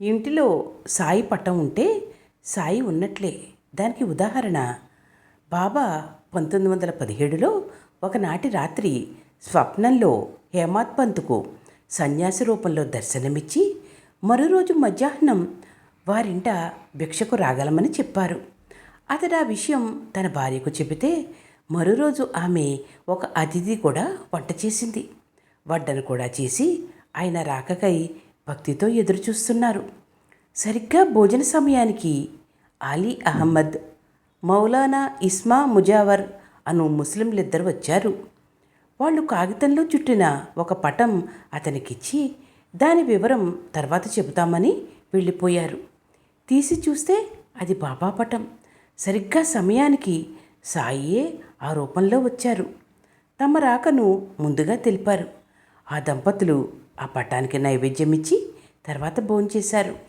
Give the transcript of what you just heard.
ఇంటిలో సాయి పటం ఉంటే సాయి ఉన్నట్లే. దానికి ఉదాహరణ బాబా పంతొమ్మిది వందల పదిహేడులో ఒకనాటి రాత్రి స్వప్నంలో హేమాత్ పంత్కు సన్యాసి రూపంలో దర్శనమిచ్చి మరో రోజు మధ్యాహ్నం వారింట భిక్షకు రాగలమని చెప్పారు. అతడు ఆ విషయం తన భార్యకు చెబితే మరో రోజు ఆమె ఒక అతిథి కూడా వంట చేసింది. వడ్డను కూడా చేసి ఆయన రాకకై భక్తితో ఎదురుచూస్తున్నారు. సరిగ్గా భోజన సమయానికి అలీ అహ్మద్ మౌలానా ఇస్మా ముజావర్ అను ముస్లింలిద్దరు వచ్చారు. వాళ్ళు కాగితంలో చుట్టిన ఒక పటం అతనికిచ్చి దాని వివరం తర్వాత చెబుతామని వెళ్ళిపోయారు. తీసి చూస్తే అది బాబా పటం. సరిగ్గా సమయానికి సాయియే ఆ రూపంలో వచ్చారు. తమ రాకను ముందుగా తెలిపారు. ఆ దంపతులు ఆ పటానికి నైవేద్యం ఇచ్చి తర్వాత భోంచేశారు.